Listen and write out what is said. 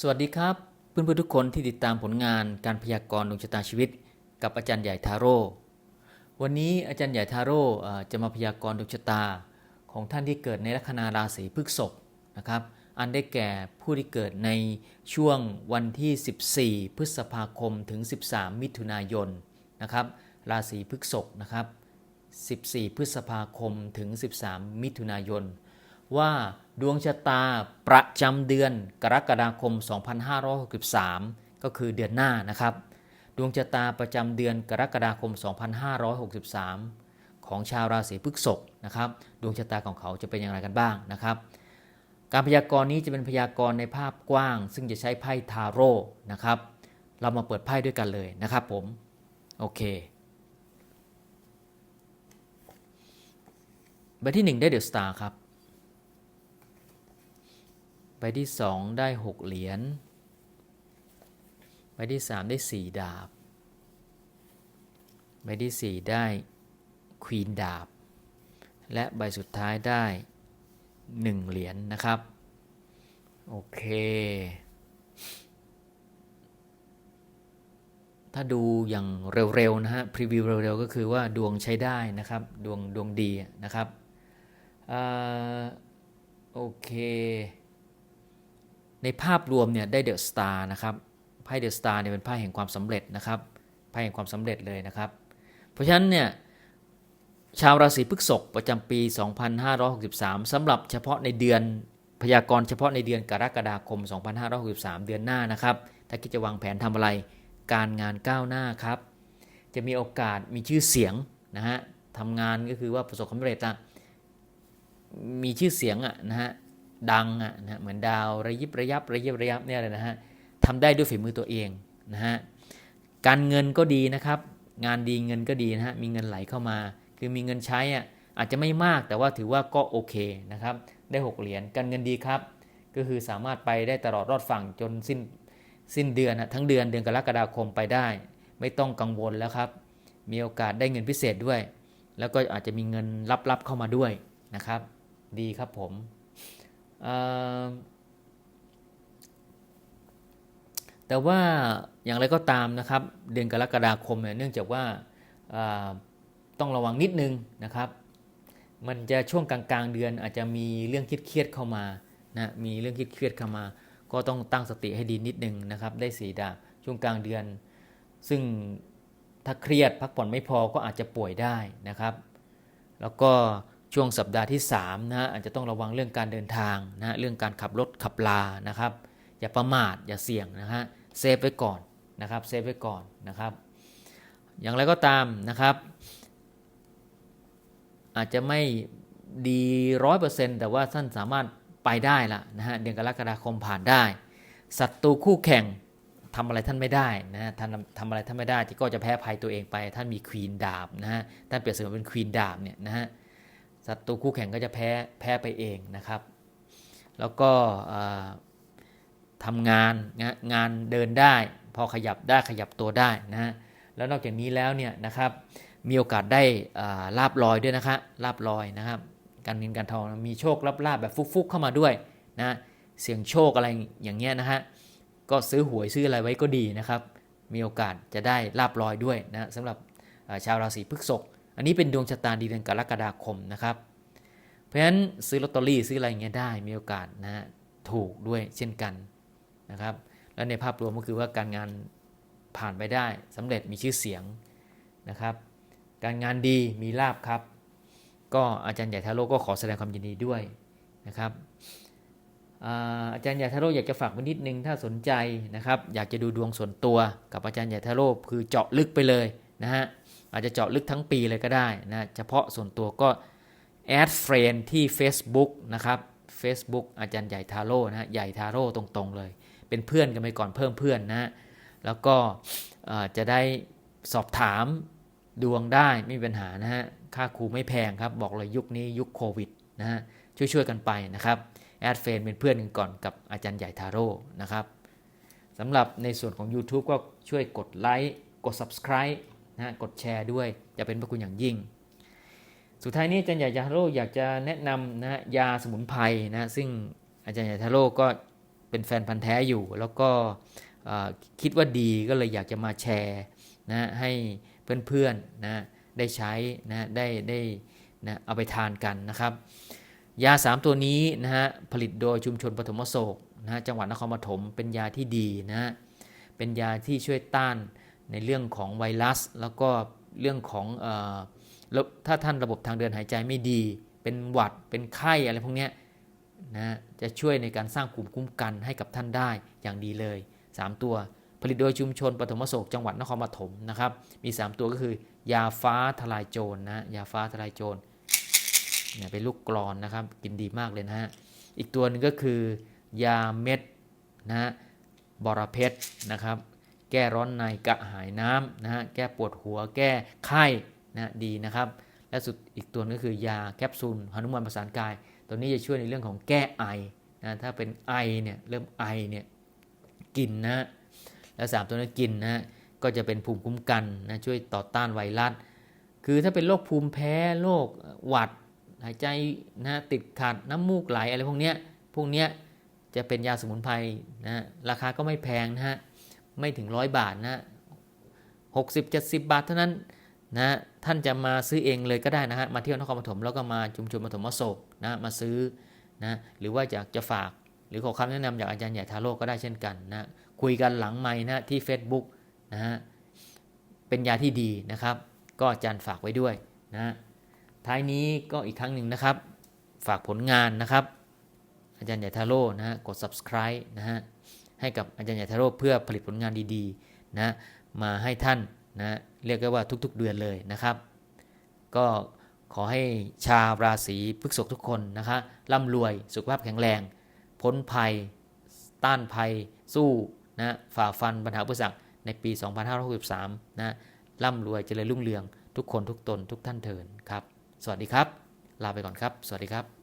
สวัสดีครับ เพื่อนๆทุกคนที่ติดตามผลงานการพยากรณ์ดวงชะตาชีวิต กับอาจารย์ใหญ่ทาโร่วันนี้อาจารย์ใหญ่ทาโร่จะมาพยากรณ์ดวงชะตาของท่านที่เกิดในลัคนาราศีพฤษภนะครับอันได้แก่ผู้ที่เกิดในช่วงวันที่ 14 พฤษภาคมถึง 13 มิถุนายนนะครับราศีพฤษภนะครับ 14 พฤษภาคมถึง 13 มิถุนายน ว่าดวงชะตาประจำเดือนกรกฎาคม 2563 ก็คือเดือนหน้านะครับ ดวงชะตาประจำเดือนกรกฎาคม 2563 ของชาวราศีพฤษภนะครับ ดวงชะตาของเขาจะเป็นอย่างไรกันบ้างนะครับ การพยากรณ์นี้จะเป็นพยากรณ์ในภาพกว้าง ซึ่งจะใช้ไพ่ทาโร่นะครับ เรามาเปิดไพ่ด้วยกันเลยนะครับผม โอเคใบที่ 1 ได้เดอะสตาร์ครับ บที่2ได้6เหรียญ ใบที่3ได้4ดาบ ใบที่4ได้ควีนดาบ และใบสุดท้ายได้1เหรียญนนะครับ โอเค ถ้าดูอย่างเร็วๆนะฮะ พรีวิวเร็วๆก็คือว่าดวงใช้ได้นะครับ ดวงดวงดีนะครับอโอเค ในภาพรวมเนี่ยได้เดอะสตาร์นะครับไพ่เดอะสตาร์เนี่ยเป็นไพ่แห่งความสำเร็จนะครับไพ่แห่งความสำเร็จเลยนะครับ เพราะฉะนั้นเนี่ยชาวราศีพฤษภประจำปี 2563สำหรับเฉพาะในเดือนพยากรณ์เฉพาะในเดือนกรกฎาคม 2563 เดือนหน้านะครับ ถ้าคิดจะวางแผนทำอะไร การงานก้าวหน้าครับ จะมีโอกาสมีชื่อเสียงนะฮะทำงานก็คือว่าประสบความสำเร็จละมีชื่อเสียงอะนะฮะ ดังอะนะเหมือนดาวระยิบระยับระยิบระยับเนี่ยเลยนะฮะทำได้ด้วยฝีมือตัวเองนะฮะการเงินก็ดีนะครับ งานดีเงินก็ดีนะฮะมีเงินไหลเข้ามา คือมีเงินใช้อะอาจจะไม่มากแต่ว่าถือว่าก็โอเคนะครับได้ 6 เหรียญการเงินดีครับ ก็คือสามารถไปได้ตลอดรอดฝั่งจนสิ้นสิ้นเดือนนะทั้งเดือนเดือนกรกฎาคมไปได้ ไม่ต้องกังวลแล้วครับ มีโอกาสได้เงินพิเศษด้วย แล้วก็อาจจะมีเงินลับๆเข้ามาด้วยนะครับ ดีครับผม แต่ว่าอย่างไรก็ตามนะครับ เดือนกรกฎาคมเนี่ยเนื่องจากว่าต้องระวังนิดนึงนะครับ มันจะช่วงกลางๆเดือนอาจจะมีเรื่องคิดเครียดเข้ามานะมีเรื่องคิดเครียดเข้ามา ก็ต้องตั้งสติให้ดีนิดนึงนะครับ ได้สีดาบช่วงกลางเดือน ซึ่งถ้าเครียดพักผ่อนไม่พอก็อาจจะป่วยได้นะครับ แล้วก็ ช่วงสัปดาห์ที่3นะฮะอาจจะต้องระวังเรื่องการเดินทางนะฮะเรื่องการขับรถขับลานะครับ อย่าประมาทอย่าเสี่ยงนะฮะเซฟไว้ก่อนนะครับเซฟไว้ก่อนนะครับ อย่างไรก็ตามนะครับ อาจจะไม่ดีร้อยเปอร์เซ็นต์แต่ว่าท่านสามารถไปได้ละนะฮะเดือนกรกฎาคมผ่านได้ศัตรูคู่แข่งทำอะไรท่านไม่ได้นะฮะท่านทำอะไรท่านไม่ได้ที่ก็จะแพ้ภัยตัวเองไป ท่านมีควีนดาบนะฮะท่านเปรียบเสมือนเป็นควีนดาบเนี่ยนะฮะ ศัตรูคู่แข่งก็จะแพ้แพ้ไปเองนะครับ แล้วก็ทำงานงานเดินได้ พอขยับได้ขยับตัวได้นะฮะแล้วนอกจากนี้แล้วเนี่ยนะครับมีโอกาสได้ลาบลอยด้วยนะคะลาบลอยนะครับ การเงินการทองมีโชคลาบลาบแบบฟุกๆเข้ามาด้วยนะเสี่ยงโชคอะไรอย่างเงี้ยนะฮะก็ซื้อหวยซื้ออะไรไว้ก็ดีนะครับ มีโอกาสจะได้ลาบลอยด้วยนะสำหรับชาวราศีพฤษภ อันนี้เป็นดวงชะตาดีเดือนกรกฎาคมนะครับ เพราะฉะนั้นซื้อลอตเตอรี่ซื้ออะไรเงี้ยได้มีโอกาสนะฮะถูกด้วยเช่นกันนะครับ และในภาพรวมก็คือว่าการงานผ่านไปได้สำเร็จมีชื่อเสียงนะครับ การงานดีมีลาบครับ ก็อาจารย์ใหญ่ทาโร่ก็ขอแสดงความยินดีด้วยนะครับอาจารย์ใหญ่ทาโร่อยากจะฝากไว้นิดนึงถ้าสนใจนะครับ อยากจะดูดวงส่วนตัวกับอาจารย์ใหญ่ทาโร่คือเจาะลึกไปเลย นะฮะอาจจะเจาะลึกทั้งปีเลยก็ได้นะเฉพาะส่วนตัวก็แอดเฟรนที่ Facebook นะครับ Facebook อาจารย์ใหญ่ทาโร่นะใหญ่ทาโร่ตรงๆเลย เป็นเพื่อนกันไปก่อนเพิ่มเพื่อนนะแล้วก็จะได้สอบถามดวงได้ไม่มีปัญหานะฮะค่าครูไม่แพงครับ บอกเลยยุคนี้ยุคโควิดนะฮะช่วยๆกันไปนะครับแอดเฟรนเป็นเพื่อนกันก่อนกับอาจารย์ใหญ่ทาโร่นะครับสำหรับในส่วนของ YouTube ก็ช่วยกดไลค์กด Subscribe นะกดแชร์ด้วยจะเป็นพระคุณอย่างยิ่ง สุดท้ายนี้อาจารย์ใหญ่ทาโร่อยากจะแนะนำนะยาสมุนไพรนะซึ่งอาจารย์ใหญ่ทาโร่ก็เป็นแฟนพันธ์แท้อยู่ แล้วก็คิดว่าดีก็เลยอยากจะมาแชร์นะให้เพื่อนๆนะได้ใช้นะได้ได้นะเอาไปทานกันนะครับ ยา 3 ตัวนี้นะฮะผลิตโดยชุมชนปฐมโศกนะฮะจังหวัดนครปฐมเป็นยาที่ดีนะฮะเป็นยาที่ช่วยต้าน ในเรื่องของไวรัส แล้วก็เรื่องของออถ้าท่านระบบทางเดินหายใจไม่ดี เป็นหวัดเป็นไข้อะไรพวกนี้นะจะช่วยในการสร้างภูมิคุ้มกันให้กับท่านได้อย่างดีเลย 3 ตัวผลิตโดยชุมชนปฐมโศกจังหวัดนครปฐมนะครับ มี 3 ตัวก็คือ ยาฟ้าทลายโจรนะยาฟ้าทลายโจรเนี่ยเป็นลูกกรอนนะครับ กินดีมากเลยนะฮะอีกตัวหนึงก็คือ ยาเม็ดนะฮะบอระเพ็ดนะครับ แก้ร้อนในกระหายน้ำนะฮะแก้ปวดหัวแก้ไข้นะดีนะครับ และสุดอีกตัวนึงก็คือยาแคปซูลหนุมานประสานกาย ตัวนี้จะช่วยในเรื่องของแก้ไอนะถ้าเป็นไอเนี่ยเริ่มไอเนี่ยกินนะแล้วสามตัวนี้กินนะก็จะเป็นภูมิคุ้มกันนะช่วยต่อต้านไวรัสคือถ้าเป็นโรคภูมิแพ้โรคหวัดหายใจนะติดขัดน้ำมูกไหลอะไรพวกเนี้ยพวกเนี้ยจะเป็นยาสมุนไพรนะราคาก็ไม่แพงนะฮะ ไม่ถึงร้อยบาทนะหกสิบเจ็ดสิบบาทเท่านั้นนะท่านจะมาซื้อเองเลยก็ได้นะฮะมาเที่ยวนครปฐมแล้วก็มาชุมชนปฐมโศกนะมาซื้อนะหรือว่าอยากจะฝาก หรือขอคำแนะนำจากอาจารย์ใหญ่ทาโร่ก็ได้เช่นกันนะคุยกันหลังไม้นะที่ Facebook นะฮะเป็นยาที่ดีนะครับ ก็อาจารย์ฝากไว้ด้วยนะท้ายนี้ก็อีกครั้งหนึ่งนะครับ ฝากผลงานนะครับ อาจารย์ใหญ่ทาโร่นะฮะกด subscribe นะฮะ ให้กับอาจารย์ใหญ่ทาโร่เพื่อผลิตผลงานดีๆนะมาให้ท่านนะเรียกได้ว่าทุกๆเดือนเลยนะครับ ก็ขอให้ชาวราศีพฤษภทุกคนนะคะร่ำรวยสุขภาพแข็งแรง พ้นภัย ต้านภัย สู้นะฝ่าฟันปัญหาอุปสรรคในปี 2563นะร่ำรวยเจริญรุ่งเรือง ทุกคนทุกตนทุกท่านเทินครับ สวัสดีครับ ลาไปก่อนครับ สวัสดีครับ